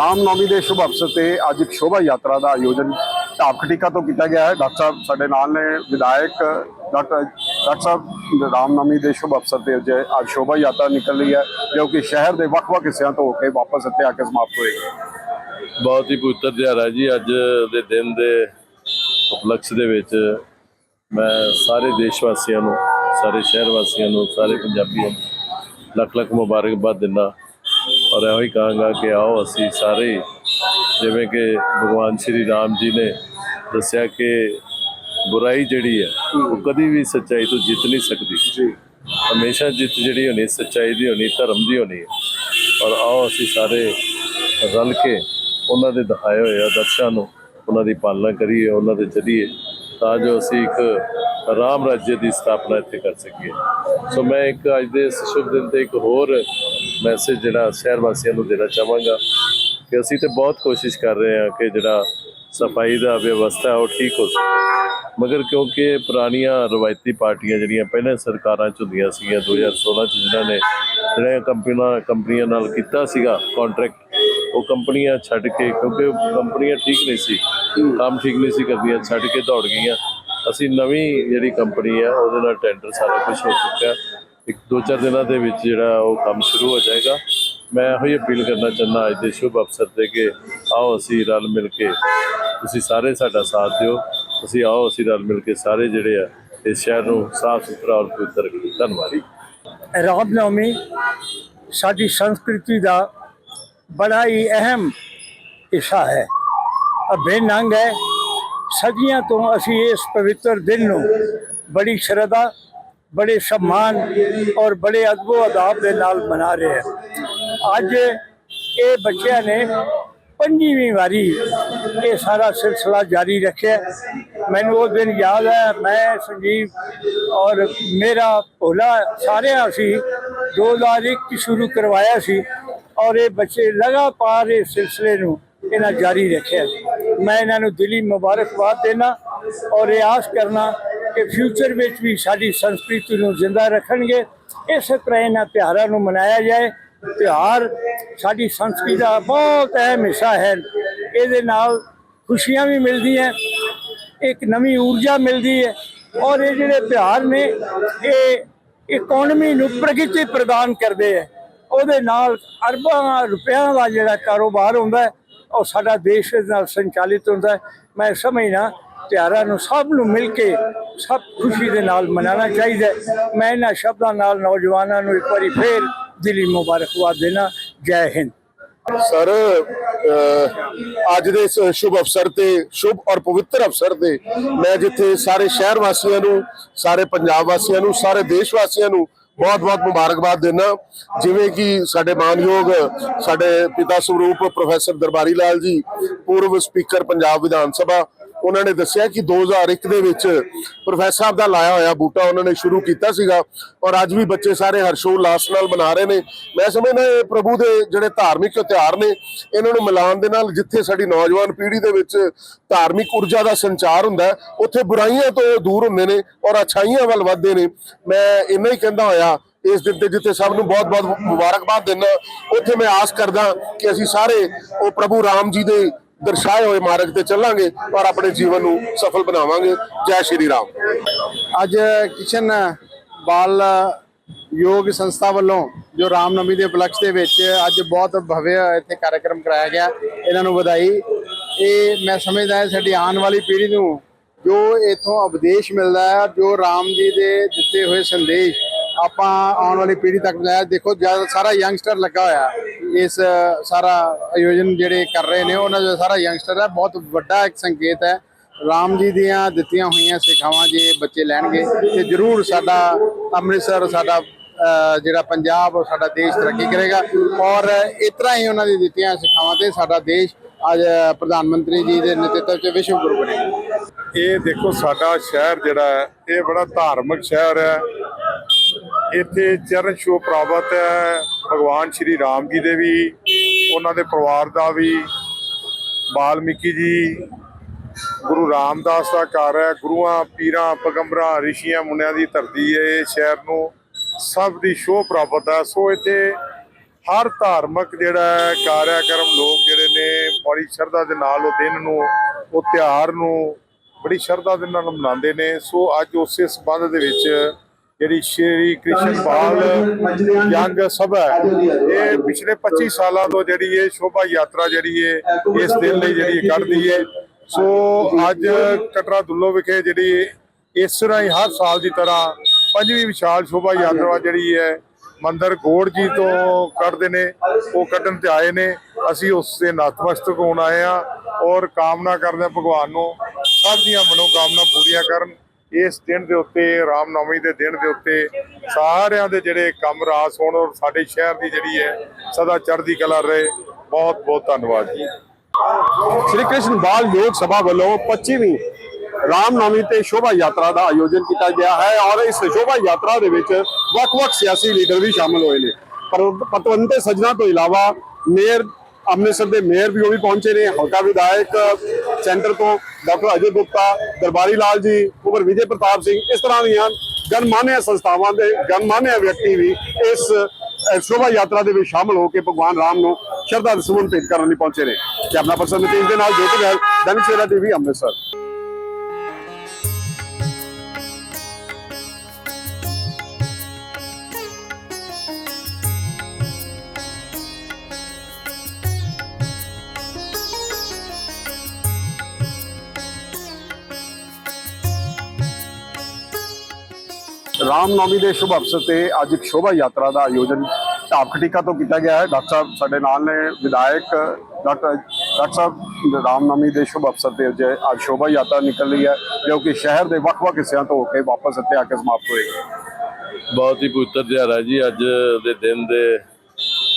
ਰਾਮਨੌਮੀ ਦੇ ਸ਼ੁਭ ਅਵਸਰ ਤੇ ਅੱਜ ਇੱਕ ਸ਼ੋਭਾ ਯਾਤਰਾ ਦਾ ਆਯੋਜਨ ਢਾਬਕਟੀਕਾ ਤੋਂ ਕੀਤਾ ਗਿਆ ਹੈ। ਡਾਕਟਰ ਸਾਹਿਬ, ਸਾਡੇ ਨਾਲ ਨੇ ਵਿਧਾਇਕ ਡਾਕਟਰ ਡਾਕਟਰ ਸਾਹਿਬ ਰਾਮਨੌਮੀ ਦੇ ਸ਼ੁਭ ਅਵਸਰ ਤੇ ਅੱਜ ਅੱਜ ਸ਼ੋਭਾ ਯਾਤਰਾ ਨਿਕਲ ਰਹੀ ਹੈ, ਜੋ ਕਿ ਸ਼ਹਿਰ ਦੇ ਵੱਖ-ਵੱਖ ਹਿੱਸਿਆਂ ਤੋਂ ਹੋ ਕੇ ਵਾਪਸ ਇੱਥੇ ਆ ਕੇ ਸਮਾਪਤ ਹੋਏਗੀ। ਬਹੁਤ ਹੀ ਪਵਿੱਤਰ ਦਿਹਾੜਾ ਜੀ ਅੱਜ ਦੇ ਦਿਨ ਦੇ ਉਪਲਕਸ਼ ਦੇ ਵਿੱਚ ਮੈਂ ਸਾਰੇ ਦੇਸ਼ ਵਾਸੀਆਂ ਨੂੰ, ਸਾਰੇ ਸ਼ਹਿਰ ਵਾਸੀਆਂ ਨੂੰ, ਸਾਰੇ ਪੰਜਾਬੀਆਂ ਨੂੰ ਲੱਖ ਲੱਖ ਮੁਬਾਰਕਬਾਦ ਦਿੰਦਾ ਔਰ ਇਹੋ ਹੀ ਕਹਾਂਗਾ ਕਿ ਆਓ ਅਸੀਂ ਸਾਰੇ ਜਿਵੇਂ ਕਿ ਭਗਵਾਨ ਸ਼੍ਰੀ ਰਾਮ ਜੀ ਨੇ ਦੱਸਿਆ ਕਿ ਬੁਰਾਈ ਜਿਹੜੀ ਹੈ ਉਹ ਕਦੀ ਵੀ ਸੱਚਾਈ ਤੋਂ ਜਿੱਤ ਨਹੀਂ ਸਕਦੀ। ਜੀ। ਹਮੇਸ਼ਾ ਜਿੱਤ ਜਿਹੜੀ ਹੋਣੀ ਸੱਚਾਈ ਦੀ ਹੋਣੀ ਧਰਮ ਦੀ ਹੋਣੀ ਹੈ। ਔਰ ਆਓ ਅਸੀਂ ਸਾਰੇ ਰਲ ਕੇ ਉਹਨਾਂ ਦੇ ਦਿਖਾਏ ਹੋਏ ਆਦਰਸ਼ਾਂ ਨੂੰ ਉਹਨਾਂ ਦੀ ਪਾਲਣਾ ਕਰੀਏ ਉਹਨਾਂ ਦੇ ਚੱਲੀਏ ਤਾਂ ਜੋ ਅਸੀਂ ਇੱਕ ਰਾਮ ਰਾਜ්‍ය ਦੀ ਸਥਾਪਨਾ ਇੱਥੇ ਕਰ ਸਕੀਏ। ਸੋ ਮੈਂ ਇੱਕ ਅੱਜ ਦੇ ਸ਼ੁਭ ਦਿਨ ਤੇ ਇੱਕ ਹੋਰ ਮੈਸੇਜ ਜਿਹੜਾ ਸ਼ਹਿਰ ਵਾਸੀਆਂ ਨੂੰ ਦੇਣਾ ਚਾਹਾਂਗਾ ਕਿ ਅਸੀਂ ਤੇ ਬਹੁਤ ਕੋਸ਼ਿਸ਼ ਕਰ ਰਹੇ ਹਾਂ ਕਿ ਜਿਹੜਾ ਸਫ਼ਾਈ ਦਾ ਵਿਵਸਥਾ ਉਹ ਠੀਕ ਹੋ ਸਕੇ। ਮਗਰ ਕਿਉਂਕਿ ਪੁਰਾਣੀਆਂ ਰਵਾਇਤੀ ਪਾਰਟੀਆਂ ਜਿਹੜੀਆਂ ਪਹਿਲਾਂ ਸਰਕਾਰਾਂ ਚ ਹੁੰਦੀਆਂ ਸੀਗੀਆਂ 2016 ਚ ਜਿਨ੍ਹਾਂ ਨੇ ਜਿਹੜੀਆਂ ਕੰਪਨੀਆਂ ਕੰਪਨੀਆਂ ਨਾਲ ਕੀਤਾ ਸੀਗਾ ਕੰਟਰੈਕਟ ਉਹ ਕੰਪਨੀਆਂ ਛੱਡ ਕੇ ਕਿਉਂਕਿ ਕੰਪਨੀਆਂ ਠੀਕ ਨਹੀਂ ਸੀ, ਕੰਮ ਠੀਕ ਨਹੀਂ ਸੀ ਕਰਦੀਆਂ, ਛੱਡ ਕੇ ਦੌੜ ਗਈਆਂ। ਅਸੀਂ ਨਵੀਂ ਜਿਹੜੀ ਕੰਪਨੀ ਆ, ਉਹਦੇ ਨਾਲ ਟੈਂਡਰ ਸਾਰਾ ਕੁਝ ਹੋ ਚੁੱਕਾ ਇੱਕ ਦੋ ਚਾਰ ਦਿਨਾਂ ਦੇ ਵਿੱਚ ਜਿਹੜਾ ਉਹ ਕੰਮ ਸ਼ੁਰੂ ਹੋ ਜਾਏਗਾ। ਮੈਂ ਇਹੋ ਹੀ ਅਪੀਲ ਕਰਨਾ ਚਾਹੁੰਦਾ, ਅੱਜ ਦੇ ਸ਼ੁਭ ਅਵਸਰ ਤੇ ਕਿ ਆਓ ਅਸੀਂ ਰਲ ਮਿਲ ਕੇ। ਤੁਸੀਂ ਸਾਰੇ ਸਾਡਾ ਸਾਥ ਦਿਓ। ਤੁਸੀਂ ਆਓ ਅਸੀਂ ਰਲ ਮਿਲ ਕੇ ਸਾਰੇ ਜਿਹੜੇ ਆ, ਇਸ ਸ਼ਹਿਰ ਨੂੰ ਸਾਫ਼ ਸੁਥਰਾ ਔਰ ਪਵਿੱਤਰ ਕਰੀਏ ਧੰਨਵਾਦ ਰਾਮਨੌਮੀ ਸਾਡੀ ਸੰਸਕ੍ਰਿਤੀ ਦਾ ਬੜਾ ਹੀ ਅਹਿਮ ਹਿੱਸਾ ਹੈ। ਅਭਿੰਨ ਹੈ। ਸਦੀਆਂ ਤੋਂ ਅਸੀਂ ਇਸ ਪਵਿੱਤਰ ਦਿਨ ਨੂੰ ਬੜੀ ਸ਼ਰਧਾ ਬੜੇ ਸਨਮਾਨ ਔਰ ਬੜੇ ਅਦਬੋ ਅਦਾਬ ਦੇ ਨਾਲ ਮਨਾ ਰਹੇ ਹਾਂ ਅੱਜ ਇਹ ਬੱਚਿਆਂ ਨੇ ਪੰਜਵੀਂ ਵਾਰੀ ਇਹ ਸਾਰਾ ਸਿਲਸਿਲਾ ਜਾਰੀ ਰੱਖਿਆ। ਮੈਨੂੰ ਉਹ ਦਿਨ ਯਾਦ ਹੈ, ਮੈਂ, ਸੰਜੀਵ ਔਰ ਮੇਰਾ ਭੋਲਾ ਸਾਰਿਆਂ ਅਸੀਂ 2001 ਚ ਸ਼ੁਰੂ ਕਰਵਾਇਆ ਸੀ ਔਰ ਇਹ ਬੱਚੇ ਲਗਾਤਾਰ ਇਸ ਸਿਲਸਿਲੇ ਨੂੰ ਇਹਨਾਂ ਜਾਰੀ ਰੱਖਿਆ। ਮੈਂ ਇਹਨਾਂ ਨੂੰ ਦਿਲੀ ਮੁਬਾਰਕਬਾਦ ਦੇਣਾ ਔਰ ਇਹ ਆਸ ਕਰਨਾ ਕਿ ਫਿਊਚਰ ਵਿੱਚ ਵੀ ਸਾਡੀ ਸੰਸਕ੍ਰਿਤੀ ਨੂੰ ਜ਼ਿੰਦਾ ਰੱਖਣਗੇ। ਇਸੇ ਤਰ੍ਹਾਂ ਇਹਨਾਂ ਤਿਉਹਾਰਾਂ ਨੂੰ ਮਨਾਇਆ ਜਾਏ। ਤਿਉਹਾਰ ਸਾਡੀ ਸੰਸਕ੍ਰਿਤੀ ਦਾ ਬਹੁਤ ਅਹਿਮ ਹਿੱਸਾ ਹੈ। ਇਹਦੇ ਨਾਲ ਖੁਸ਼ੀਆਂ ਵੀ ਮਿਲਦੀਆਂ ਇੱਕ ਨਵੀਂ ਊਰਜਾ ਮਿਲਦੀ ਹੈ ਔਰ ਇਹ ਜਿਹੜੇ ਤਿਉਹਾਰ ਨੇ, ਇਹ ਇਕਨੋਮੀ ਨੂੰ ਪ੍ਰਗਤੀ ਪ੍ਰਦਾਨ ਕਰਦੇ ਹੈ। ਉਹਦੇ ਨਾਲ ਅਰਬਾਂ ਰੁਪਿਆਂ ਦਾ ਜਿਹੜਾ ਕਾਰੋਬਾਰ ਹੁੰਦਾ ਉਹ ਸਾਡਾ ਦੇਸ਼ ਨਾਲ ਸੰਚਾਲਿਤ ਹੁੰਦਾ ਮੈਂ ਸਮਝਣਾ ਤਿਉਹਾਰਾਂ ਨੂੰ ਸਭ ਨੂੰ ਮਿਲ ਕੇ ਸਭ ਖੁਸ਼ੀ ਦੇ ਨਾਲ ਮਨਾਉਣਾ ਚਾਹੀਦਾ ਮੈਂ ਇਹਨਾਂ ਸ਼ਬਦਾਂ ਨਾਲ ਨੌਜਵਾਨਾਂ ਨੂੰ ਇੱਕ ਵਾਰੀ ਫੇਰ ਦਿਲੀ ਮੁਬਾਰਕਬਾਦ ਦੇਣਾ। ਜੈ ਹਿੰਦ। ਸਰ ਅੱਜ ਦੇ ਇਸ ਸ਼ੁਭ ਅਵਸਰ ਤੇ, ਸ਼ੁਭ ਔਰ ਪਵਿੱਤਰ ਅਵਸਰ ਤੇ ਮੈਂ ਜਿੱਥੇ ਸਾਰੇ ਸ਼ਹਿਰ ਵਾਸੀਆਂ ਨੂੰ, ਸਾਰੇ ਪੰਜਾਬ ਵਾਸੀਆਂ ਨੂੰ, ਸਾਰੇ ਦੇਸ਼ ਵਾਸੀਆਂ ਨੂੰ ਬਹੁਤ-ਬਹੁਤ ਮੁਬਾਰਕਬਾਦ ਦੇਣਾ ਜਿਵੇਂ ਕਿ ਸਾਡੇ ਮਾਨਯੋਗ ਸਾਡੇ ਪਿਤਾ ਸਰੂਪ ਪ੍ਰੋਫੈਸਰ ਦਰਬਾਰੀ ਲਾਲ ਜੀ, ਪੂਰਵ ਸਪੀਕਰ ਪੰਜਾਬ ਵਿਧਾਨ ਸਭਾ ਉਹਨਾਂ ਨੇ ਦੱਸਿਆ ਕਿ 2001 ਦੇ ਵਿੱਚ ਪ੍ਰੋਫੈਸਰ ਸਾਹਿਬ ਦਾ ਲਾਇਆ ਹੋਇਆ ਬੂਟਾ ਉਹਨਾਂ ਨੇ ਸ਼ੁਰੂ ਕੀਤਾ ਸੀਗਾ ਔਰ ਅੱਜ ਵੀ ਬੱਚੇ ਸਾਰੇ ਹਰਸ਼ੋਲਾਸ ਨਾਲ ਮਨਾ ਰਹੇ ਨੇ। ਮੈਂ ਸਮਝਦਾ ਇਹ ਪ੍ਰਭੂ ਦੇ ਜਿਹੜੇ ਧਾਰਮਿਕ ਤਿਉਹਾਰ ਨੇ, ਇਹਨਾਂ ਨੂੰ ਮਿਲਾਉਣ ਦੇ ਨਾਲ ਜਿੱਥੇ ਸਾਡੀ ਨੌਜਵਾਨ ਪੀੜ੍ਹੀ ਦੇ ਵਿੱਚ ਧਾਰਮਿਕ ਊਰਜਾ ਦਾ ਸੰਚਾਰ ਹੁੰਦਾ ਉੱਥੇ ਬੁਰਾਈਆਂ ਤੋਂ ਦੂਰ ਹੁੰਦੇ ਨੇ ਔਰ ਅਛਾਈਆਂ ਵੱਲ ਵੱਧਦੇ ਨੇ। ਮੈਂ ਇੰਨਾ ਹੀ ਕਹਿੰਦਾ ਹੋਇਆ ਇਸ ਦਿਨ ਤੇ ਜਿੱਥੇ ਸਭ ਨੂੰ ਬਹੁਤ-ਬਹੁਤ ਮੁਬਾਰਕਬਾਦ ਦਿੰਦਾ, ਉੱਥੇ ਮੈਂ ਆਸ ਕਰਦਾ ਕਿ ਅਸੀਂ ਸਾਰੇ ਉਹ ਪ੍ਰਭੂ ਰਾਮ ਜੀ ਦੇ ਦਰਸਾਏ ਹੋਏ ਮਾਰਗ ਤੇ ਚੱਲਾਂਗੇ ਔਰ ਆਪਣੇ ਜੀਵਨ ਨੂੰ ਸਫਲ ਬਣਾਵਾਂਗੇ। ਜੈ ਸ਼੍ਰੀ ਰਾਮ। ਅੱਜ ਕਿਸ਼ਨ ਬਾਲ ਯੋਗ ਸੰਸਥਾ ਵੱਲੋਂ ਜੋ ਰਾਮਨਵਮੀ ਦੇ ਉਪਲਕਸ਼ ਦੇ ਵਿੱਚ ਅੱਜ ਬਹੁਤ ਭਵਯ ਇੱਥੇ ਕਾਰਜਕ੍ਰਮ ਕਰਾਇਆ ਗਿਆ, ਇਹਨਾਂ ਨੂੰ ਵਧਾਈ। ਇਹ ਮੈਂ ਸਮਝਦਾ ਹਾਂ, ਸਾਡੀ ਆਉਣ ਵਾਲੀ ਪੀੜ੍ਹੀ ਨੂੰ ਜੋ ਇਥੋਂ ਉਪਦੇਸ਼ ਮਿਲਦਾ ਹੈ, ਜੋ ਰਾਮ ਜੀ ਦੇ ਦਿੱਤੇ ਹੋਏ ਸੰਦੇਸ਼ ਆਪਾਂ ਆਉਣ ਵਾਲੀ ਪੀੜ੍ਹੀ ਤੱਕ ਪਹੁੰਚਾਇਆ ਦੇਖੋ ਜ਼ਿਆਦਾ ਸਾਰਾ ਯੰਗਸਟਰ ਲੱਗਾ ਹੋਇਆ, ਇਸ ਸਾਰਾ ਆਯੋਜਨ ਜਿਹੜੇ ਕਰ ਰਹੇ ਨੇ, ਉਹਨਾਂ ਦਾ ਸਾਰਾ ਯੰਗਸਟਰ ਹੈ, ਬਹੁਤ ਵੱਡਾ ਇੱਕ ਸੰਕੇਤ ਹੈ। ਰਾਮ ਜੀ ਦੀਆਂ ਦਿੱਤੀਆਂ ਹੋਈਆਂ ਸਿੱਖਿਆਵਾਂ ਜੇ ਬੱਚੇ ਲੈਣਗੇ, ਤੇ ਜ਼ਰੂਰ ਸਾਡਾ ਅੰਮ੍ਰਿਤਸਰ, ਸਾਡਾ ਜਿਹੜਾ ਪੰਜਾਬ ਔਰ ਸਾਡਾ ਦੇਸ਼ ਤਰੱਕੀ ਕਰੇਗਾ। ਔਰ ਇਸ ਤਰ੍ਹਾਂ ਹੀ ਉਹਨਾਂ ਦੀ ਦਿੱਤੀਆਂ ਸਿੱਖਿਆਵਾਂ ਤੇ ਸਾਡਾ ਦੇਸ਼ ਅੱਜ ਪ੍ਰਧਾਨ ਮੰਤਰੀ ਜੀ ਦੇ ਨੇਤਰਤਵ 'ਚ ਵਿਸ਼ਵ ਗੁਰੂ ਬਣੇਗਾ। ਇਹ ਦੇਖੋ, ਸਾਡਾ ਸ਼ਹਿਰ ਜਿਹੜਾ ਹੈ, ਇਹ ਬੜਾ ਧਾਰਮਿਕ ਸ਼ਹਿਰ ਹੈ। ਇੱਥੇ ਚਰਨ ਛੋਹ ਪ੍ਰਾਪਤ ਹੈ। ਭਗਵਾਨ ਸ਼੍ਰੀ ਰਾਮ ਜੀ ਦੇ ਵੀ, ਉਹਨਾਂ ਦੇ ਪਰਿਵਾਰ ਦਾ ਵੀ, ਬਾਲਮੀਕੀ ਜੀ, ਗੁਰੂ ਰਾਮਦਾਸ ਦਾ ਘਰ ਹੈ। ਗੁਰੂਆਂ, ਪੀਰਾਂ, ਪਗੰਬਰਾਂ, ਰਿਸ਼ੀਆਂ ਮੁੰਨਿਆਂ ਦੀ ਧਰਤੀ ਹੈ। ਇਹ ਸ਼ਹਿਰ ਨੂੰ ਸਭ ਦੀ ਸ਼ੋਅ ਪ੍ਰਾਪਤ ਹੈ। ਸੋ ਇੱਥੇ ਹਰ ਧਾਰਮਿਕ ਜਿਹੜਾ ਹੈ, ਕਾਰਿਆਕਰਮ ਲੋਕ ਜਿਹੜੇ ਨੇ, ਬੜੀ ਸ਼ਰਧਾ ਦੇ ਨਾਲ ਉਹ ਦਿਨ ਨੂੰ, ਉਹ ਤਿਉਹਾਰ ਨੂੰ ਬੜੀ ਸ਼ਰਧਾ ਦੇ ਨਾਲ ਮਨਾਉਂਦੇ ਨੇ। ਸੋ ਅੱਜ ਉਸੇ ਸਬੰਧ ਦੇ ਵਿੱਚ ਜਿਹੜੀ ਸ਼੍ਰੀ ਕ੍ਰਿਸ਼ਨ ਬਾਲ ਯੰਗ ਸਭਾ ਇਹ ਪਿਛਲੇ 25 ਸਾਲਾਂ ਤੋਂ ਜਿਹੜੀ ਇਹ ਸ਼ੋਭਾ ਯਾਤਰਾ ਜਿਹੜੀ ਹੈ ਇਸ ਦਿਨ ਲਈ ਜਿਹੜੀ ਕੱਢਦੀ ਹੈ ਸੋ ਅੱਜ ਕਟਰਾ ਦੁੱਲੋ ਵਿਖੇ ਜਿਹੜੀ ਇਸ ਤਰ੍ਹਾਂ ਹੀ ਹਰ ਸਾਲ ਦੀ ਤਰ੍ਹਾਂ ਪੰਜਵੀਂ ਵਿਸ਼ਾਲ ਸ਼ੋਭਾ ਯਾਤਰਾ ਜਿਹੜੀ ਹੈ ਮੰਦਰ ਗੋੜ ਜੀ ਤੋਂ ਕੱਢਦੇ ਨੇ ਉਹ ਕੱਢਣ ਤੇ ਆਏ ਨੇ। ਅਸੀਂ ਉਸ ਦੇ ਨਤਮਸਤਕ ਹੋਣ ਆਏ ਆ ਔਰ ਕਾਮਨਾ ਕਰਦੇ ਭਗਵਾਨ ਨੂੰ ਸਭ ਦੀਆਂ ਮਨੋਕਾਮਨਾ ਪੂਰੀਆਂ ਕਰਨ। ਇਸ ਦਿਨ ਦੇ ਉੱਤੇ, ਰਾਮਨੌਮੀ ਦੇ ਦਿਨ ਦੇ ਉੱਤੇ ਸਾਰਿਆਂ ਦੇ ਜਿਹੜੇ ਕੰਮ ਰਾਸ ਹੋਣ ਔਰ ਸਾਡੇ ਸ਼ਹਿਰ ਦੀ ਜਿਹੜੀ ਹੈ ਸਦਾ ਚੜ੍ਹਦੀ ਕਲਾ ਰਹੇ, ਬਹੁਤ ਬਹੁਤ ਧੰਨਵਾਦ ਜੀ। ਸ਼੍ਰੀ ਕ੍ਰਿਸ਼ਨ ਬਾਲ ਯੋਗ ਸਭਾ ਵੱਲੋਂ 25ਵੀਂ ਰਾਮਨੌਮੀ ਤੇ ਸ਼ੋਭਾ ਯਾਤਰਾ ਦਾ ਆਯੋਜਨ ਕੀਤਾ ਗਿਆ ਹੈ ਔਰ ਇਸ ਸ਼ੋਭਾ ਯਾਤਰਾ ਦੇ ਵਿੱਚ ਵੱਖ-ਵੱਖ ਸਿਆਸੀ ਲੀਡਰ ਵੀ ਸ਼ਾਮਲ ਹੋਏ ਨੇ। ਪਰ ਪਤਵੰਤੇ ਸੱਜਣਾ ਤੋਂ ਇਲਾਵਾ ਮੇਅਰ ਅੰਮ੍ਰਿਤਸਰ ਦੇ ਮੇਅਰ ਵੀ ਉਹ ਵੀ ਪਹੁੰਚੇ ਨੇ, ਹਲਕਾ ਵਿਧਾਇਕ, ਸੈਂਟਰ ਤੋਂ ਡਾਕਟਰ ਅਜੇ ਗੁਪਤਾ, ਦਰਬਾਰੀ ਲਾਲ ਜੀ ਕੁਮਰ ਵਿਜੇ ਪ੍ਰਤਾਪ ਸਿੰਘ, ਇਸ ਤਰ੍ਹਾਂ ਦੀਆਂ ਗਣਮਾਨਿਆ ਸੰਸਥਾਵਾਂ ਦੇ, ਗਣਮਾਨਿਆ ਵਿਅਕਤੀ ਵੀ ਇਸ ਸ਼ੋਭਾ ਯਾਤਰਾ ਦੇ ਵਿੱਚ ਸ਼ਾਮਲ ਹੋ ਕੇ ਭਗਵਾਨ ਰਾਮ ਨੂੰ ਸ਼ਰਧਾ ਦੇ ਸਮਨ ਭੇਟ ਕਰਨ ਲਈ ਪਹੁੰਚੇ ਨੇ। ਕਿ ਆਪਣਾ ਪਸੰਦ ਨਤੀਜ ਦੇ ਨਾਲ ਜੋਤੀ ਰਹਿਲ ਦੈਨਿਕ ਟੀਵੀ ਅੰਮ੍ਰਿਤਸਰ। ਰਾਮਨੌਮੀ ਦੇ ਸ਼ੁਭ ਅਵਸਰ ਤੇ ਅੱਜ ਇੱਕ ਸ਼ੋਭਾ ਯਾਤਰਾ ਦਾ ਆਯੋਜਨ ਢਾਬ ਖਟੀਕਾ ਤੋਂ ਕੀਤਾ ਗਿਆ ਹੈ। ਡਾਕਟਰ ਸਾਹਿਬ, ਸਾਡੇ ਨਾਲ ਨੇ ਵਿਧਾਇਕ ਡਾਕਟਰ ਡਾਕਟਰ ਸਾਹਿਬ, ਰਾਮਨੌਮੀ ਦੇ ਸ਼ੁਭ ਅਵਸਰ ਤੇ ਅੱਜ ਅੱਜ ਸ਼ੋਭਾ ਯਾਤਰਾ ਨਿਕਲ ਰਹੀ ਹੈ, ਜੋ ਕਿ ਸ਼ਹਿਰ ਦੇ ਵੱਖ-ਵੱਖ ਹਿੱਸਿਆਂ ਤੋਂ ਹੋ ਕੇ ਵਾਪਸ ਇੱਥੇ ਆ ਕੇ ਸਮਾਪਤ ਹੋਏਗੀ। ਬਹੁਤ ਹੀ ਪਵਿੱਤਰ ਦਿਹਾੜਾ ਜੀ ਅੱਜ ਦੇ ਦਿਨ ਦੇ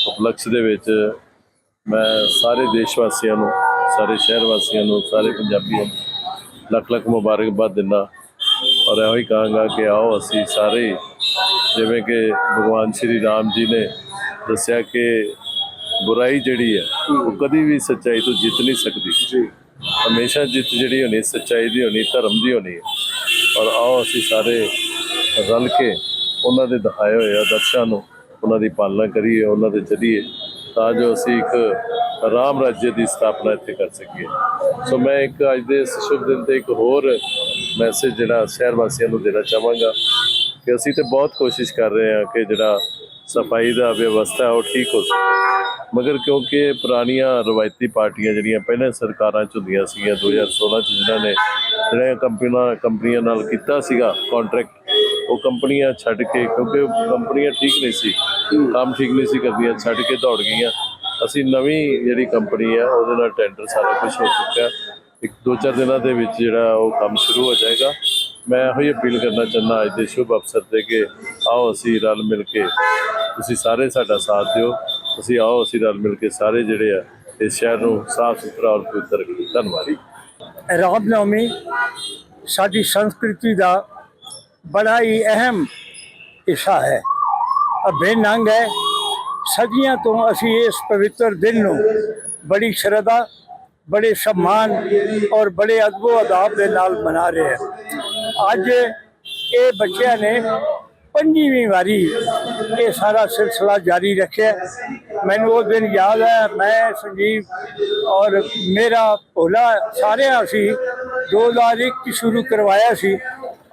ਉਪਲਕਸ਼ ਦੇ ਵਿੱਚ ਮੈਂ ਸਾਰੇ ਦੇਸ਼ ਵਾਸੀਆਂ ਨੂੰ, ਸਾਰੇ ਸ਼ਹਿਰ ਵਾਸੀਆਂ ਨੂੰ, ਸਾਰੇ ਪੰਜਾਬੀਆਂ ਨੂੰ ਲੱਖ ਲੱਖ ਮੁਬਾਰਕਬਾਦ ਦਿੰਦਾ। ਔਰ ਇਹੋ ਹੀ ਕਹਾਂਗਾ ਕਿ ਆਓ ਅਸੀਂ ਸਾਰੇ ਜਿਵੇਂ ਕਿ ਭਗਵਾਨ ਸ਼੍ਰੀ ਰਾਮ ਜੀ ਨੇ ਦੱਸਿਆ ਕਿ ਬੁਰਾਈ ਜਿਹੜੀ ਹੈ ਉਹ ਕਦੀ ਵੀ ਸੱਚਾਈ ਤੋਂ ਜਿੱਤ ਨਹੀਂ ਸਕਦੀ। ਜੀ। ਹਮੇਸ਼ਾ ਜਿੱਤ ਜਿਹੜੀ ਹੋਣੀ ਸੱਚਾਈ ਦੀ ਹੋਣੀ ਧਰਮ ਦੀ ਹੋਣੀ ਹੈ। ਔਰ ਆਓ ਅਸੀਂ ਸਾਰੇ ਰਲ ਕੇ ਉਹਨਾਂ ਦੇ ਦਿਖਾਏ ਹੋਏ ਆਦਰਸ਼ਾਂ ਨੂੰ ਉਹਨਾਂ ਦੀ ਪਾਲਣਾ ਕਰੀਏ ਉਹਨਾਂ ਦੇ ਚੱਲੀਏ ਤਾਂ ਜੋ ਅਸੀਂ ਇੱਕ ਰਾਮ ਰਾਜ්य ਦੀ ਸਥਾਪਨਾ ਇੱਥੇ ਕਰ ਸਕੀਏ। ਸੋ ਮੈਂ ਇੱਕ ਅੱਜ ਦੇ ਇਸ ਸ਼ੁਭ ਦਿਨ ਤੇ ਇੱਕ ਹੋਰ ਮੈਸੇਜ ਜਿਹੜਾ ਸ਼ਹਿਰ ਵਾਸੀਆਂ ਨੂੰ ਦੇਣਾ ਚਾਹਾਂਗਾ ਕਿ ਅਸੀਂ ਤੇ ਬਹੁਤ ਕੋਸ਼ਿਸ਼ ਕਰ ਰਹੇ ਹਾਂ ਕਿ ਜਿਹੜਾ ਸਫ਼ਾਈ ਦਾ ਵਿਵਸਥਾ ਉਹ ਠੀਕ ਹੋ ਸਕੇ। ਮਗਰ ਕਿਉਂਕਿ ਪੁਰਾਣੀਆਂ ਰਵਾਇਤੀ ਪਾਰਟੀਆਂ ਜਿਹੜੀਆਂ ਪਹਿਲਾਂ ਸਰਕਾਰਾਂ ਚ ਹੁੰਦੀਆਂ ਸੀਗੀਆਂ 2016 ਚ ਜਿਨ੍ਹਾਂ ਨੇ ਜਿਹੜੀਆਂ ਕੰਪਨੀਆਂ ਕੰਪਨੀਆਂ ਨਾਲ ਕੀਤਾ ਸੀਗਾ ਕੰਟਰੈਕਟ ਉਹ ਕੰਪਨੀਆਂ ਛੱਡ ਕੇ ਕਿਉਂਕਿ ਕੰਪਨੀਆਂ ਠੀਕ ਨਹੀਂ ਸੀ, ਕੰਮ ਠੀਕ ਨਹੀਂ ਸੀ ਕਰਦੀਆਂ, ਛੱਡ ਕੇ ਦੌੜ ਗਈਆਂ। ਅਸੀਂ ਨਵੀਂ ਜਿਹੜੀ ਕੰਪਨੀ ਆ ਉਹਦੇ ਨਾਲ ਟੈਂਡਰ ਸਾਰਾ ਕੁਝ ਹੋ ਚੁੱਕਾ ਇੱਕ ਦੋ ਚਾਰ ਦਿਨਾਂ ਦੇ ਵਿੱਚ ਜਿਹੜਾ ਉਹ ਕੰਮ ਸ਼ੁਰੂ ਹੋ ਜਾਏਗਾ। ਮੈਂ ਇਹੋ ਹੀ ਅਪੀਲ ਕਰਨਾ ਚਾਹੁੰਦਾ, ਅੱਜ ਦੇ ਸ਼ੁਭ ਅਵਸਰ ਤੇ ਕਿ ਆਓ ਅਸੀਂ ਰਲ ਮਿਲ ਕੇ। ਤੁਸੀਂ ਸਾਰੇ ਸਾਡਾ ਸਾਥ ਦਿਓ। ਤੁਸੀਂ ਆਓ ਅਸੀਂ ਰਲ ਮਿਲ ਕੇ ਸਾਰੇ ਜਿਹੜੇ ਆ, ਇਸ ਸ਼ਹਿਰ ਨੂੰ ਸਾਫ਼ ਸੁਥਰਾ ਔਰ ਪਵਿੱਤਰ ਰੱਖੀਏ। ਧੰਨਵਾਦ ਰਾਮਨੌਮੀ ਸਾਡੀ ਸੰਸਕ੍ਰਿਤੀ ਦਾ ਬੜਾ ਹੀ ਅਹਿਮ ਹਿੱਸਾ ਹੈ। ਅਭਿੰਨ ਅੰਗ ਹੈ। ਸਦੀਆਂ ਤੋਂ ਅਸੀਂ ਇਸ ਪਵਿੱਤਰ ਦਿਨ ਨੂੰ ਬੜੀ ਸ਼ਰਧਾ ਬੜੇ ਸਨਮਾਨ ਔਰ ਬੜੇ ਅਦਬੋ ਅਦਾਬ ਦੇ ਨਾਲ ਮਨਾ ਰਹੇ ਹਾਂ ਅੱਜ ਇਹ ਬੱਚਿਆਂ ਨੇ ਪੰਜਵੀਂ ਵਾਰੀ ਇਹ ਸਾਰਾ ਸਿਲਸਿਲਾ ਜਾਰੀ ਰੱਖਿਆ। ਮੈਨੂੰ ਉਹ ਦਿਨ ਯਾਦ ਹੈ, ਮੈਂ, ਸੰਜੀਵ ਔਰ ਮੇਰਾ ਭੋਲਾ ਸਾਰਿਆਂ ਅਸੀਂ 2001 ਚ ਸ਼ੁਰੂ ਕਰਵਾਇਆ ਸੀ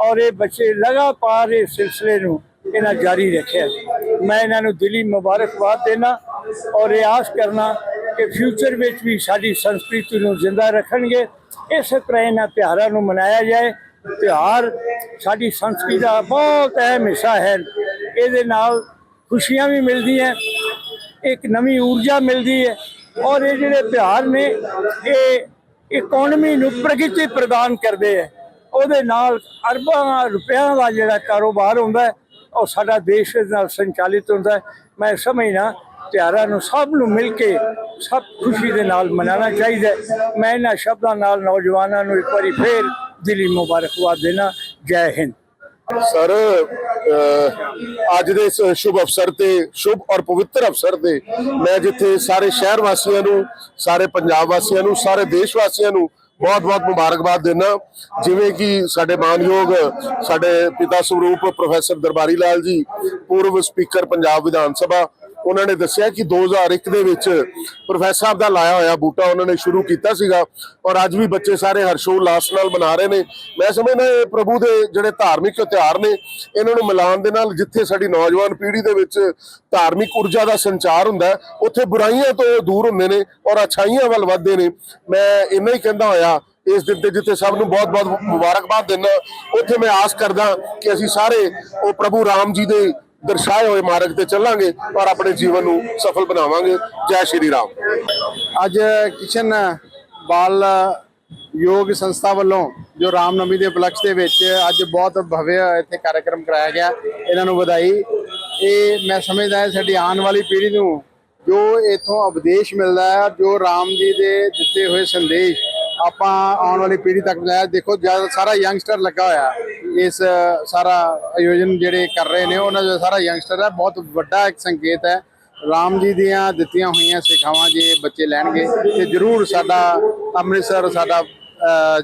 ਔਰ ਇਹ ਬੱਚੇ ਲਗਾਤਾਰ ਇਸ ਸਿਲਸਿਲੇ ਨੂੰ ਇਹਨਾਂ ਜਾਰੀ ਰੱਖਿਆ। ਮੈਂ ਇਹਨਾਂ ਨੂੰ ਦਿਲੀ ਮੁਬਾਰਕਬਾਦ ਦੇਣਾ ਔਰ ਇਹ ਆਸ ਕਰਨਾ ਕਿ ਫਿਊਚਰ ਵਿੱਚ ਵੀ ਸਾਡੀ ਸੰਸਕ੍ਰਿਤੀ ਨੂੰ ਜ਼ਿੰਦਾ ਰੱਖਣਗੇ। ਇਸੇ ਤਰ੍ਹਾਂ ਇਹਨਾਂ ਤਿਉਹਾਰਾਂ ਨੂੰ ਮਨਾਇਆ ਜਾਏ। ਤਿਉਹਾਰ ਸਾਡੀ ਸੰਸਕ੍ਰਿਤੀ ਦਾ ਬਹੁਤ ਅਹਿਮ ਹਿੱਸਾ ਹੈ। ਇਹਦੇ ਨਾਲ ਖੁਸ਼ੀਆਂ ਵੀ ਮਿਲਦੀਆਂ ਇੱਕ ਨਵੀਂ ਊਰਜਾ ਮਿਲਦੀ ਹੈ ਔਰ ਇਹ ਜਿਹੜੇ ਤਿਉਹਾਰ ਨੇ, ਇਹ ਇਕਨੋਮੀ ਨੂੰ ਪ੍ਰਗਤੀ ਪ੍ਰਦਾਨ ਕਰਦੇ ਹੈ। ਉਹਦੇ ਨਾਲ ਅਰਬਾਂ ਰੁਪਿਆਂ ਦਾ ਜਿਹੜਾ ਕਾਰੋਬਾਰ ਹੁੰਦਾ ਹੈ, ਉਹ ਸਾਡਾ ਦੇਸ਼ ਨਾਲ ਸੰਚਾਲਿਤ ਹੁੰਦਾ ਮੈਂ ਸਮਝਣਾ ਤਿਉਹਾਰਾਂ ਨੂੰ ਸਭ ਨੂੰ ਮਿਲ ਕੇ ਸਭ ਖੁਸ਼ੀ ਦੇ ਨਾਲ ਮਨਾਉਣਾ ਚਾਹੀਦਾ ਮੈਂ ਇਹਨਾਂ ਸ਼ਬਦਾਂ ਨਾਲ ਨੌਜਵਾਨਾਂ ਨੂੰ ਇੱਕ ਵਾਰੀ ਫੇਰ ਦਿਲੀ ਮੁਬਾਰਕਬਾਦ ਦੇਣਾ। ਜੈ ਹਿੰਦ। ਸਰ ਅੱਜ ਦੇ ਇਸ ਸ਼ੁਭ ਅਵਸਰ ਤੇ, ਸ਼ੁਭ ਔਰ ਪਵਿੱਤਰ ਅਵਸਰ ਤੇ ਮੈਂ ਜਿੱਥੇ ਸਾਰੇ ਸ਼ਹਿਰ ਵਾਸੀਆਂ ਨੂੰ, ਸਾਰੇ ਪੰਜਾਬ ਵਾਸੀਆਂ ਨੂੰ, ਸਾਰੇ ਦੇਸ਼ ਵਾਸੀਆਂ ਨੂੰ ਬਹੁਤ-ਬਹੁਤ ਮੁਬਾਰਕਬਾਦ ਦੇਣਾ ਜਿਵੇਂ ਕਿ ਸਾਡੇ ਮਾਨਯੋਗ ਸਾਡੇ ਪਿਤਾ ਸਰੂਪ ਪ੍ਰੋਫੈਸਰ ਦਰਬਾਰੀ ਲਾਲ ਜੀ, ਪੂਰਵ ਸਪੀਕਰ ਪੰਜਾਬ ਵਿਧਾਨ ਸਭਾ ਉਹਨਾਂ ਨੇ ਦੱਸਿਆ ਕਿ 2001 ਦੇ ਵਿੱਚ ਪ੍ਰੋਫੈਸਰ ਸਾਹਿਬ ਦਾ ਲਾਇਆ ਹੋਇਆ ਬੂਟਾ ਉਹਨਾਂ ਨੇ ਸ਼ੁਰੂ ਕੀਤਾ ਸੀਗਾ ਔਰ ਅੱਜ ਵੀ ਬੱਚੇ ਸਾਰੇ ਹਰਸ਼ੋਲਾਸ ਨਾਲ ਮਨਾ ਰਹੇ ਨੇ। ਮੈਂ ਸਮਝਦਾ ਇਹ ਪ੍ਰਭੂ ਦੇ ਜਿਹੜੇ ਧਾਰਮਿਕ ਤਿਉਹਾਰ ਨੇ, ਇਹਨਾਂ ਨੂੰ ਮਿਲਾਉਣ ਦੇ ਨਾਲ ਜਿੱਥੇ ਸਾਡੀ ਨੌਜਵਾਨ ਪੀੜ੍ਹੀ ਦੇ ਵਿੱਚ ਧਾਰਮਿਕ ਊਰਜਾ ਦਾ ਸੰਚਾਰ ਹੁੰਦਾ ਉੱਥੇ ਬੁਰਾਈਆਂ ਤੋਂ ਦੂਰ ਹੁੰਦੇ ਨੇ ਔਰ ਅਛਾਈਆਂ ਵੱਲ ਵੱਧਦੇ ਨੇ। ਮੈਂ ਇੰਨਾ ਹੀ ਕਹਿੰਦਾ ਹੋਇਆ ਇਸ ਦਿਨ ਤੇ ਜਿੱਥੇ ਸਭ ਨੂੰ ਬਹੁਤ-ਬਹੁਤ ਮੁਬਾਰਕਬਾਦ ਦਿੰਦਾ, ਉੱਥੇ ਮੈਂ ਆਸ ਕਰਦਾ ਕਿ ਅਸੀਂ ਸਾਰੇ ਉਹ ਪ੍ਰਭੂ ਰਾਮ ਜੀ ਦੇ ਦਰਸਾਏ ਹੋਏ ਮਾਰਗ ਤੇ ਚੱਲਾਂਗੇ ਔਰ ਆਪਣੇ ਜੀਵਨ ਨੂੰ ਸਫਲ ਬਣਾਵਾਂਗੇ। ਜੈ ਸ਼੍ਰੀ ਰਾਮ। ਅੱਜ ਕਿਸ਼ਨ ਬਾਲ ਯੋਗ ਸੰਸਥਾ ਵੱਲੋਂ ਜੋ ਰਾਮਨਵਮੀ ਦੇ ਉਪਲਕਸ਼ ਦੇ ਵਿੱਚ ਅੱਜ ਬਹੁਤ ਭਵਯ ਇੱਥੇ ਕਾਰਜਕ੍ਰਮ ਕਰਾਇਆ ਗਿਆ, ਇਹਨਾਂ ਨੂੰ ਵਧਾਈ। ਇਹ ਮੈਂ ਸਮਝਦਾ ਹੈ, ਸਾਡੀ ਆਉਣ ਵਾਲੀ ਪੀੜ੍ਹੀ ਨੂੰ ਜੋ ਇਥੋਂ ਉਪਦੇਸ਼ ਮਿਲਦਾ ਹੈ, ਜੋ ਰਾਮ ਜੀ ਦੇ ਦਿੱਤੇ ਹੋਏ ਸੰਦੇਸ਼ ਆਪਾਂ ਆਉਣ ਵਾਲੀ ਪੀੜ੍ਹੀ ਤੱਕ ਪਹੁੰਚਾਇਆ ਦੇਖੋ, ਜਦ ਸਾਰਾ ਯੰਗਸਟਰ ਲੱਗਾ ਹੋਇਆ ਇਸ ਸਾਰਾ ਆਯੋਜਨ ਜਿਹੜੇ ਕਰ ਰਹੇ ਨੇ, ਉਹਨਾਂ ਦਾ ਸਾਰਾ ਯੰਗਸਟਰ ਹੈ, ਬਹੁਤ ਵੱਡਾ ਇੱਕ ਸੰਕੇਤ ਹੈ। ਰਾਮ ਜੀ ਦੀਆਂ ਦਿੱਤੀਆਂ ਹੋਈਆਂ ਸਿੱਖਿਆਵਾਂ ਜੇ ਬੱਚੇ ਲੈਣਗੇ, ਤੇ ਜ਼ਰੂਰ ਸਾਡਾ ਅੰਮ੍ਰਿਤਸਰ, ਸਾਡਾ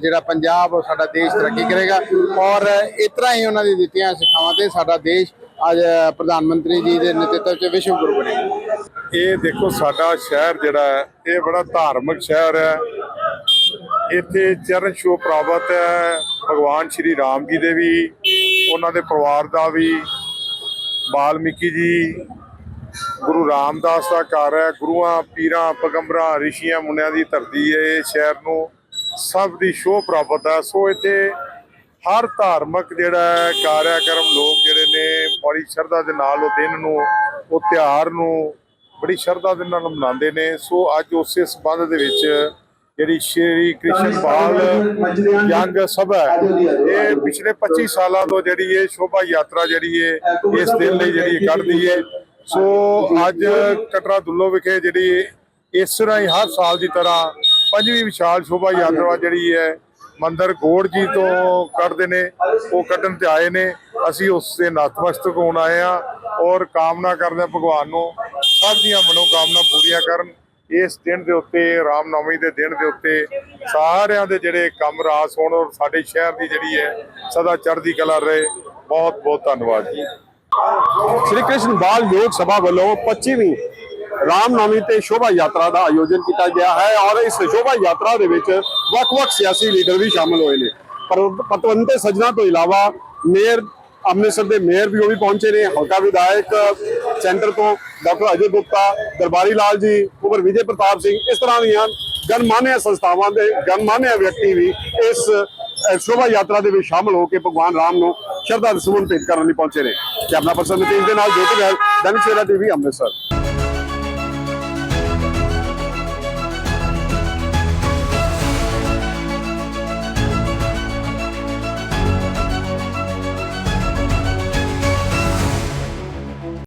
ਜਿਹੜਾ ਪੰਜਾਬ ਔਰ ਸਾਡਾ ਦੇਸ਼ ਤਰੱਕੀ ਕਰੇਗਾ। ਔਰ ਇਸ ਤਰ੍ਹਾਂ ਹੀ ਉਹਨਾਂ ਦੀ ਦਿੱਤੀਆਂ ਸਿੱਖਿਆਵਾਂ ਤੇ ਸਾਡਾ ਦੇਸ਼ ਅੱਜ ਪ੍ਰਧਾਨ ਮੰਤਰੀ ਜੀ ਦੇ ਨੇਤਰਤਵ 'ਚ ਵਿਸ਼ਵ ਗੁਰੂ ਬਣੇਗਾ। ਇਹ ਦੇਖੋ, ਸਾਡਾ ਸ਼ਹਿਰ ਜਿਹੜਾ ਹੈ, ਇਹ ਬੜਾ ਧਾਰਮਿਕ ਸ਼ਹਿਰ ਹੈ। ਇੱਥੇ ਚਰਨ ਛੋਹ ਪ੍ਰਾਪਤ ਹੈ। ਭਗਵਾਨ ਸ਼੍ਰੀ ਰਾਮ ਜੀ ਦੇ ਵੀ, ਉਹਨਾਂ ਦੇ ਪਰਿਵਾਰ ਦਾ ਵੀ, ਬਾਲਮੀਕੀ ਜੀ, ਗੁਰੂ ਰਾਮਦਾਸ ਦਾ ਘਰ ਹੈ, ਗੁਰੂਆਂ, ਪੀਰਾਂ, ਪਗੰਬਰਾਂ, ਰਿਸ਼ੀਆਂ, ਮੁੰਡਿਆਂ ਦੀ ਧਰਤੀ ਹੈ, ਇਹ ਸ਼ਹਿਰ ਨੂੰ ਸਭ ਦੀ ਸ਼ੋਭ ਪ੍ਰਾਪਤ ਹੈ। ਸੋ ਇੱਥੇ ਹਰ ਧਾਰਮਿਕ ਜਿਹੜਾ ਹੈ, ਕਾਰਿਆਕਰਮ ਲੋਕ ਜਿਹੜੇ ਨੇ, ਬੜੀ ਸ਼ਰਧਾ ਦੇ ਨਾਲ ਉਹ ਦਿਨ ਨੂੰ, ਉਹ ਤਿਉਹਾਰ ਨੂੰ ਬੜੀ ਸ਼ਰਧਾ ਦੇ ਨਾਲ ਮਨਾਉਂਦੇ ਨੇ। ਸੋ ਅੱਜ ਉਸੇ ਸਬੰਧ ਦੇ ਵਿੱਚ ਜਿਹੜੀ ਸ਼੍ਰੀ ਕ੍ਰਿਸ਼ਨ ਬਾਲ ਯੰਗ ਸਭਾ ਇਹ ਪਿਛਲੇ 25 ਸਾਲਾਂ ਤੋਂ ਜਿਹੜੀ ਇਹ ਸ਼ੋਭਾ ਯਾਤਰਾ ਜਿਹੜੀ ਹੈ ਇਸ ਦਿਨ ਲਈ ਜਿਹੜੀ ਕੱਢਦੀ ਹੈ? ਸੋ ਅੱਜ ਕਟਰਾ ਦੁੱਲੋ ਵਿਖੇ ਜਿਹੜੀ ਇਸ ਤਰ੍ਹਾਂ ਹੀ ਹਰ ਸਾਲ ਦੀ ਤਰ੍ਹਾਂ ਪੰਜਵੀਂ ਵਿਸ਼ਾਲ ਸ਼ੋਭਾ ਯਾਤਰਾ ਜਿਹੜੀ ਹੈ ਮੰਦਰ ਗੋੜ ਜੀ ਤੋਂ ਕੱਢਦੇ ਨੇ ਉਹ ਕੱਢਣ ਤੇ ਆਏ ਨੇ। ਅਸੀਂ ਉਸ ਦੇ ਨਤਮਸਤਕ ਹੋਣ ਆਏ ਆ ਔਰ ਕਾਮਨਾ ਕਰਦੇ ਹਾਂ ਭਗਵਾਨ ਨੂੰ ਸਭ ਦੀਆਂ ਮਨੋਕਾਮਨਾ ਪੂਰੀਆਂ ਕਰਨ। ਇਸ ਦਿਨ ਦੇ ਉੱਤੇ ਰਾਮਨੌਮੀ ਦੇ ਦਿਨ ਦੇ ਉੱਤੇ ਸਾਰਿਆਂ ਦੇ ਜਿਹੜੇ ਕੰਮ ਰਾਸ ਹੋਣ ਔਰ ਸਾਡੇ ਸ਼ਹਿਰ ਦੀ ਜਿਹੜੀ ਹੈ ਸਦਾ ਚੜ੍ਹਦੀ ਕਲਾ ਰਹੇ। ਬਹੁਤ ਬਹੁਤ ਧੰਨਵਾਦ ਜੀ। ਸ਼੍ਰੀ ਕ੍ਰਿਸ਼ਨ ਬਾਲ ਯੋਗ ਸਭਾ ਵੱਲੋਂ 25ਵੀਂ ਰਾਮਨਵਮੀ ਤੇ ਸ਼ੋਭਾ ਯਾਤਰਾ ਦਾ ਆਯੋਜਨ ਕੀਤਾ ਗਿਆ ਹੈ ਔਰ ਇਸ ਸ਼ੋਭਾ ਯਾਤਰਾ ਦੇ ਵਿੱਚ ਵੱਖ-ਵੱਖ ਸਿਆਸੀ ਲੀਡਰ ਵੀ ਸ਼ਾਮਲ ਹੋਏ ਨੇ। ਪਰ ਪਤਵੰਤੇ ਸੱਜਣਾ ਤੋਂ ਇਲਾਵਾ ਮੇਅਰ ਅੰਮ੍ਰਿਤਸਰ ਦੇ ਮੇਅਰ ਵੀ ਉਹ ਵੀ ਪਹੁੰਚੇ ਨੇ। ਹਲਕਾ ਵਿਧਾਇਕ, ਸੈਂਟਰ ਤੋਂ ਡਾਕਟਰ ਅਜੇ ਗੁਪਤਾ, ਦਰਬਾਰੀ ਲਾਲ ਜੀ ਕੁਮਰ ਵਿਜੇ ਪ੍ਰਤਾਪ ਸਿੰਘ, ਇਸ ਤਰ੍ਹਾਂ ਦੀਆਂ ਗਣਮਾਨਿਆ ਸੰਸਥਾਵਾਂ ਦੇ, ਗਣਮਾਨਿਆ ਵਿਅਕਤੀ ਵੀ ਇਸ ਸ਼ੋਭਾ ਯਾਤਰਾ ਦੇ ਵਿੱਚ ਸ਼ਾਮਲ ਹੋ ਕੇ ਭਗਵਾਨ ਰਾਮ ਨੂੰ ਸ਼ਰਧਾ ਦੇ ਸਮੂਨ ਭੇਟ ਕਰਨ ਲਈ ਪਹੁੰਚੇ ਨੇ। ਕੈਮਰਾ ਪਰਸਨ ਨਤੀਜ ਦੇ ਨਾਲ ਜੋਤੀ ਬਹਿਲ ਦੈਨਿਕ ਟੀਵੀ ਅੰਮ੍ਰਿਤਸਰ।